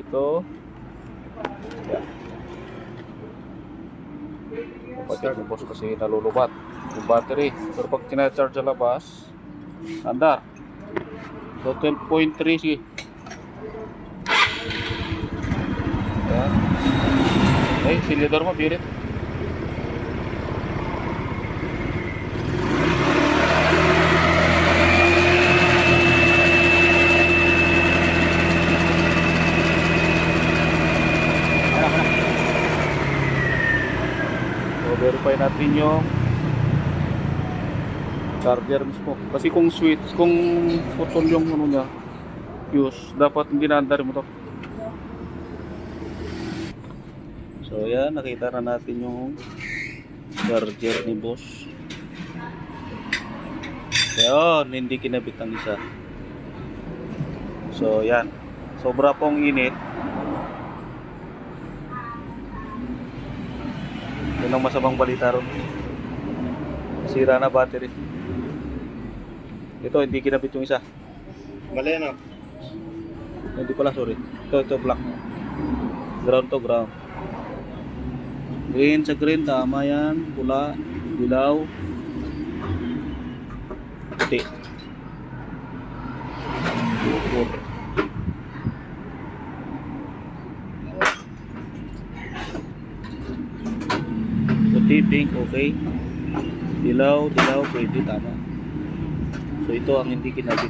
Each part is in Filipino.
ito. Yan. Kapatid ni boss kasi nalulubat yung battery. Pero pag tina-charge sa labas, andar. So 12.3 sige. Yan. Ay, silidor mo, birit. So, yung charger mismo. Kasi kung switch, kung putol yung ano niya, fuse, dapat hindi naandar mo to. So, yan, nakita na natin yung charger ni boss. Ayun, hindi kinabit ang isa. So, yan. Sobra pong init. Yun ang masamang balita ron. Sira na battery. Ito, hindi kinabit yung isa. Mali ano? Hindi pala, sorry. Ito, ito, black. Ground to ground. Green sa green, tama yan. Pula, dilaw. Puti. Puti, pink, okay. Dilaw, dilaw, pwede, tama. So ito ang hindi kinabit.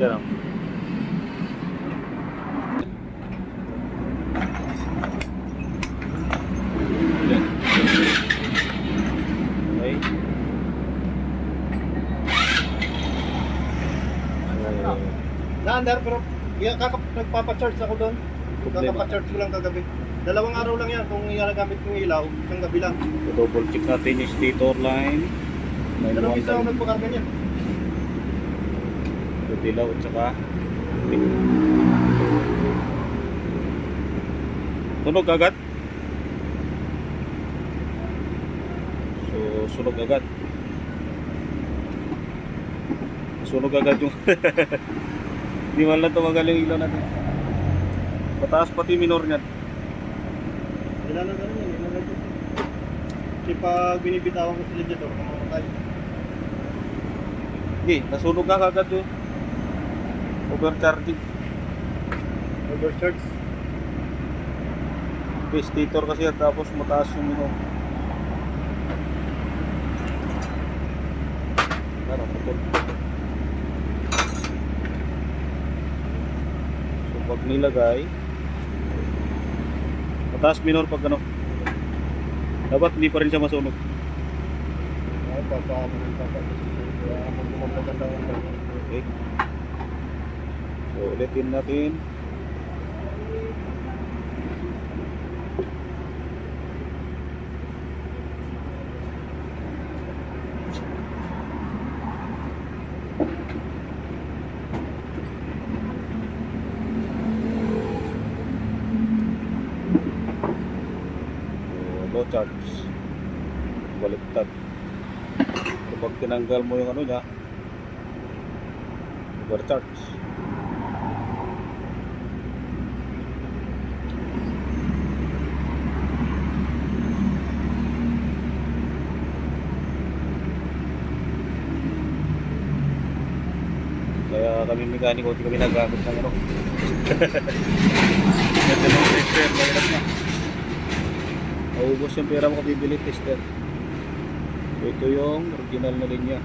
Yan o. Yan. Okay. Uh, Naandar pero yan, kakap, nagpapacharge ako doon. Problema. Kakapacharge ko lang kagabi. Dalawang araw lang yan kung ginagamit kong ilaw, isang gabi lang. double check natin yung stator line. May Dalawang isa ako nagpakarga niya. yung dilaw at saka Sunog agad. So, sunog agad. Sunog agad yung Di man lang tumagal yung ilaw natin. Pataas pati minor niyan. Wala na ganun yan, ilagay ko. Kasi pag binibitawan ko sila dyan, kamamatay. Hindi, nasunog na kagad yun. Overcharging. Overcharge. Yung stator kasi yan, tapos mataas yung minor. Ano, putol. So pag nilagay, mataas minor pag ano. Dapat hindi pa rin siya masunog. Ay, papa, papa, kaya kung gumaganda ako. Okay. So ulitin natin. So, low charge. Baliktad. Kapag tinanggal mo yung ano niya, overcharge. Kaya kami mekaniko, hindi kami nagagamit ng ano. Mahirap na. Maubos yung pera mo bibili tester. So ito yung original na linya.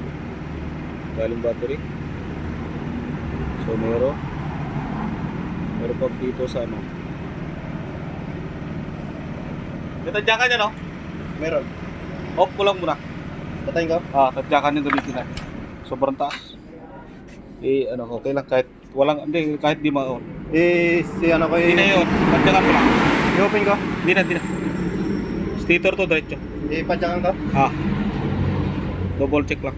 Galing battery. So meron. Meron pag dito sa ano. Natadyakan niya no? Meron. Off ko lang muna. Patayin ko? Ah, tadyakan yung gamitin natin. Sobrang taas. Eh, ano, okay lang kahit walang, hindi, kahit di ma-on. Eh, si ano ko Hindi na eh. yun. Tadyakan mo lang. I-open ko? Hindi na, hindi na. Stator to diretso. Ipadyakan ka? Ah. Double check lang.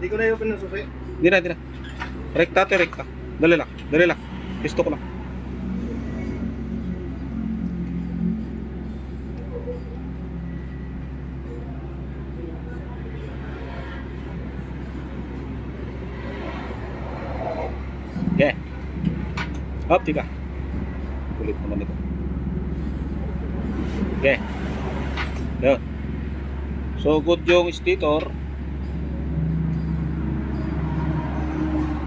Hindi ko na i-open ng susi. Hindi na, hindi na. Rekta to rekta. Dali lang, dali lang. Pisto ko lang. Up, tika. Kulit naman ito. Okay. Yun. So, good yung stator.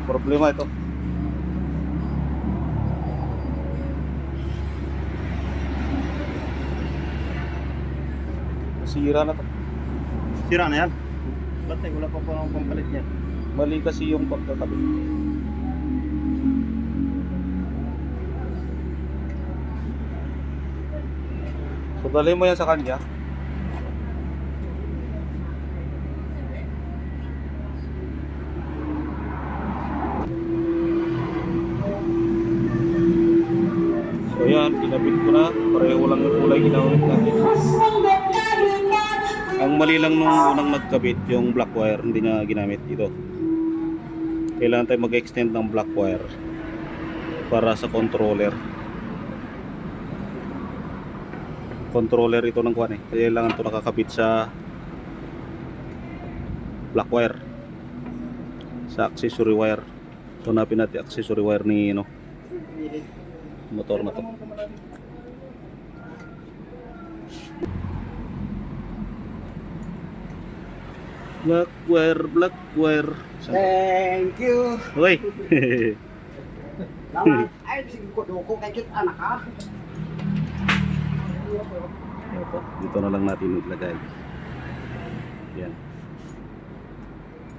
Problema ito. Nasira na to. Sira na yan. Ba't eh, wala pa pa akong pampalit niya. Mali kasi yung pagkakabit. So dalhin mo yan sa kanya. So yan, kinabit ko na. Pareho lang yung kulay ginawin natin. Ang mali lang nung unang nagkabit, yung black wire, hindi niya ginamit ito. Kailangan tayo mag-extend ng black wire para sa controller. Controller ito ng kuan eh. Kailangan ito nakakabit sa black wire. Sa accessory wire. So napin natin accessory wire ni no, motor na to. Black wire, black wire. Saan? Thank you. Uy. Lawan, ay sige ko doko kay anak ha. Ito, dito na lang natin iglagay. Yan.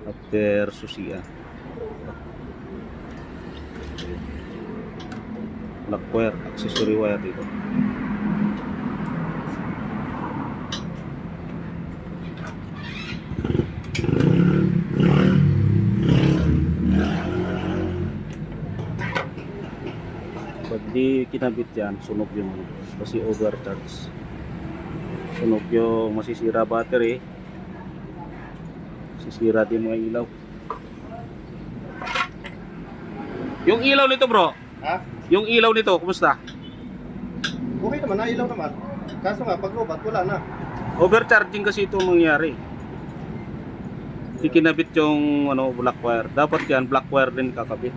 After susia. Black wire, accessory wire dito. Kinabit yan, sunog yung ano, kasi overcharge. Sunog yung masisira battery. Sisira din mga ilaw. Yung ilaw nito bro, Ha? yung ilaw nito, kumusta? Okay naman, nailaw naman. Kaso nga, pag lobat, wala na. Overcharging kasi ito mangyari. Di kinabit yung ano, black wire. Dapat yan, black wire din kakabit.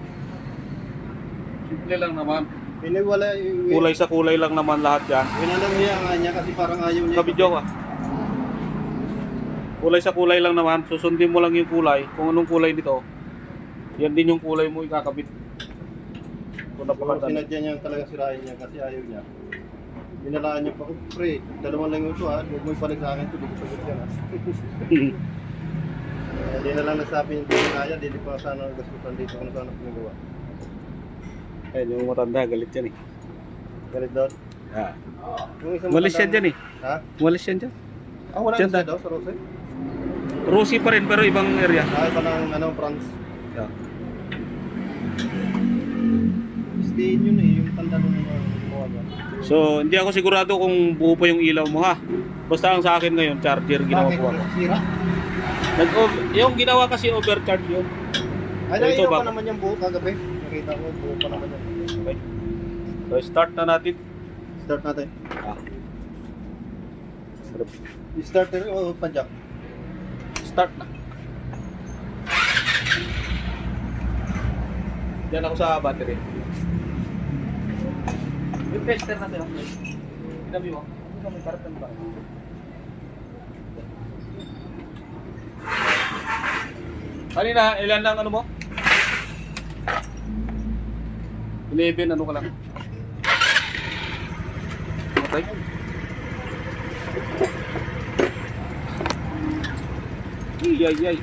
Simple lang naman. Piniwala, Kulay sa kulay lang naman lahat yan. Winalang niya nga niya kasi parang ayaw niya. Kabidyo ka. Kulay sa kulay lang naman. Susundin mo lang yung kulay. Kung anong kulay nito. Yan din yung kulay mo ikakabit. Kung napakatanda. sinadya niya talaga sirain niya kasi ayaw niya. Binalaan niya pa ko, pre, dalawang lang ito ha, huwag mo ibalik sa akin ito, di ko sagot yan ha. Hindi na lang nagsabi niya, hindi kaya, hindi pa sana gastusan dito kung sana pinagawa. Ayun, yung matanda, galit yan eh. Galit doon. Ah. Yung isang yan matandang- dyan eh. Ha? Umalis yan dyan. Ah, wala Dyan na siya daw. daw sa Rose? Rosie pa rin pero ibang area. Ah, iba ng ano, France. Yeah. Stay yun eh, yung tanda nun yung gumawa niya. So, hindi ako sigurado kung buo pa yung ilaw mo ha. Basta ang sa akin ngayon, charger ginawa Bakit? ko. ako. Sira? Nag yung ginawa kasi overcharge yun. Ay, Ito nailaw ba? pa naman yung buo kagabi. Nakita ko, buo pa naman yan. So, start na natin. Start natin. Ah. Starter o padjak? Start na. Diyan ako sa battery. Yung tester na sa'yo. Sinabi mo. Hindi ka may karatan ba? Kanina, ilan lang ano mo? 11, ano ka lang? Okay. Iyay, iyay.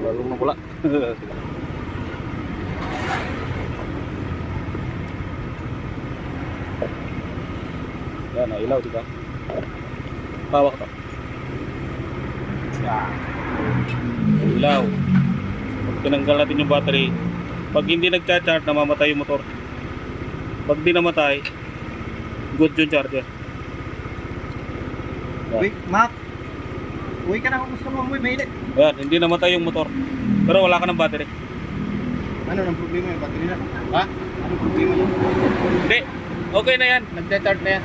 Pwede mo lang. Ilaw, di ba? Hawak to. Yan. Ilaw. Pag tinanggal natin yung battery, pag hindi nagcha-charge, namamatay yung motor. Pag di namatay, good yung charger. Yan. Uy, Mac. Uy ka na kung gusto mo umuwi, mainit. Ayan, hindi namatay yung motor. Pero wala ka ng battery. Ano nang problema yung battery na? Ha? Ano problema yung Hindi. Okay na yan. Nagcha-charge na yan.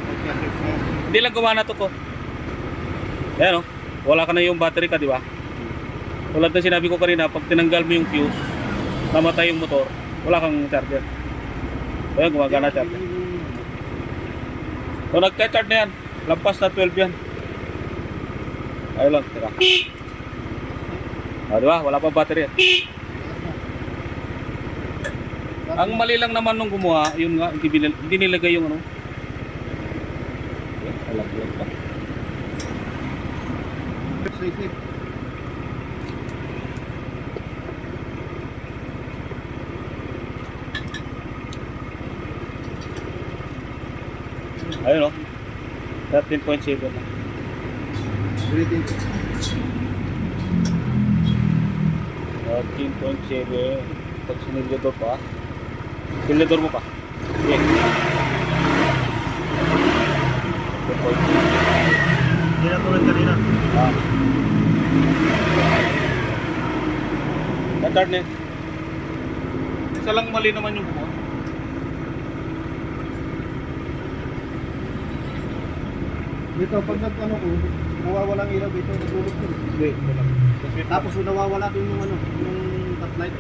Hindi lang gumana to ko. Ayan o. Wala ka na yung battery ka, di ba? Tulad na sinabi ko kanina, pag tinanggal mo yung fuse, namatay yung motor, wala kang charger. Ayan, gumagana charger. So nagcha-charge na yan. Lampas na 12 yan. Ayun lang, tira. Ah, di ba? Wala pa battery yan. Ang mali lang naman nung gumawa, yun nga, hindi nilagay yung ano. Alam yun pa. Safe, safe. Ayun o. 13.7 na. Ulitin. 13.7. Pag sinilyador pa. Sinilyador mo pa. Okay. 13.7. Hindi na tulad kanina. Ah. Natard na yun. Isa lang mali naman yung gumawa. Dito, pag nag ano ko, nawawalang ilaw dito, nagulog ko. Hindi. Tapos nawawala din yung ano, yung top light.